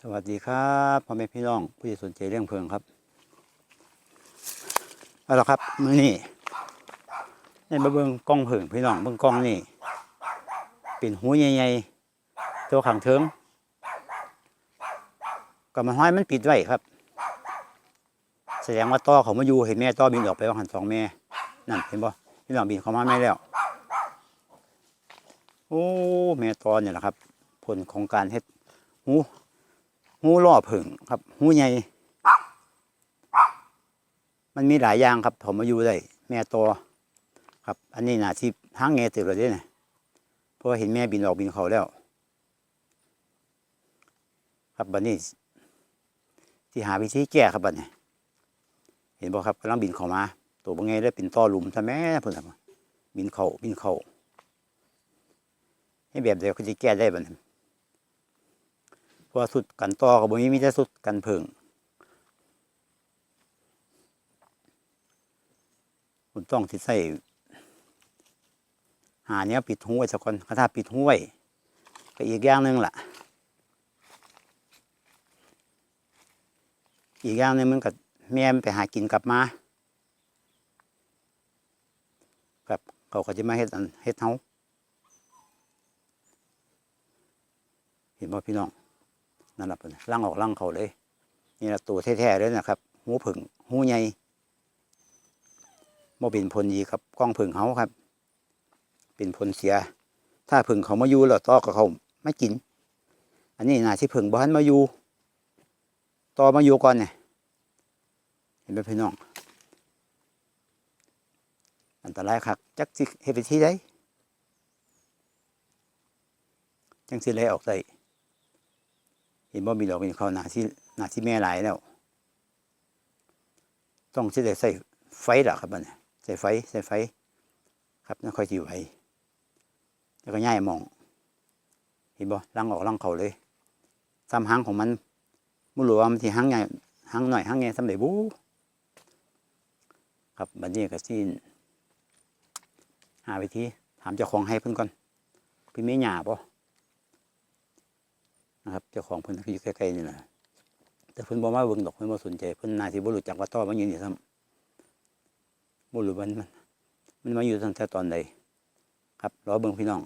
สวัสดีครับพ่อแม่พี่น้อง ผู้ที่สนใจเรื่องเพลิงครับเอาละครับมือนี้ในมาเบิ่งกล้องเพลิงพี่น้องเบิ่งกล้องนี่เป็นหูใหญ่ๆตัวขังเทิงก็มันห้อยมันปิดไว้ครับ แสดงว่าต่อเขามาอยู่เห็นแม่ต่อบินออกไปว่าหันสองแม่นั่นเห็นบ่พี่น้องบินเข้ามาไม่แล้วโอ้แม่ตอเนี่ยแหละครับ ผลของการเฮ็ดหู หูล่อผึ่งครับ หูใหญ่ มันมีหลายอย่างครับผมมาอยู่ได้แม่ตัวครับ อันนี้น่าที่หางแง่ตื่นเลยเด้เนี่ยเพราะเห็นแม่บินออกบินเขาแล้ว ครับบัดนี้ ที่หาวิธีแก้ครับบัดนี้เห็นบ่ครับกำลังบินเขามา ตัวบางไงได้เป็นต่อหลุมท่าแม่พิ่นน่ะบินเขาบินเขาให้แบบเดียวเขาจะแก้ได้บัดนี้ ว่าสุดกันต่อกับบ่มีมีแต่สุดกันเพิงคุณต้องที่ใส่หาเนี้ยปิดหูไว้สักคนถ้าปิดหูไว้ก็อีกอย่างหนึ่งล่ะ อีกอย่างนึงมันก็แม่มันไปหากินกลับมาครับเขาก็จะมาเฮ็ดอันเฮ็ดเฮาเห็นบ่พี่น้อง นั่นแหละล่างออกล่างเขาเลย นี่แหละตัวแท้ๆเลยนะครับ หูผึ่งหูใหญ่โมเป็นผลดีครับกล้องผึ่งเขาครับ เป็นผลเสีย ถ้าผึ่งเขามาอยู่แล้วต่อกับเขาไม่กิน อันนี้นาที่ผึ่งบ้านมาอยู่ต่อมาอยู่ก่อนเนี่ยเห็นไหมพี่น้อง อันตรายครับจักสิเฮดไปที่ใดจังสิเลยออกได้ เห็นบ่มีดอกมีเขาหนาที่หนาที่แม่หลายแล้ว ต้องใช้ใส่ไฟละครับมันใส่ไฟใส่ไฟ ครับนั่นค่อยจีไหวแล้วก็ย่ายมอง เห็นบ่ลังออกลังเข่าเลยซ้ำหางของมันมุรู้ว่ามันที่หางใหญ่หางหน่อยหางใหญ่สำเร็จบูครับบัดนี้ก็ซีนหาวิธีถามเจ้าของให้เพิ่นก่อนพี่มีหยาบ่ นะครับเจ้าของเพิ่นคืออยู่ใกล้ๆนี่แหละแต่เพิ่นบ่มาเบิ่งดอกเพิ่นบ่สนใจเพิ่นน่าสิบ่รู้จักว่าต่อมันยืนอยู่ซ้ำบ่รู้มันมันมันมาอยู่ตั้งแต่ตอนใดครับรอเบิ่งพี่น้อง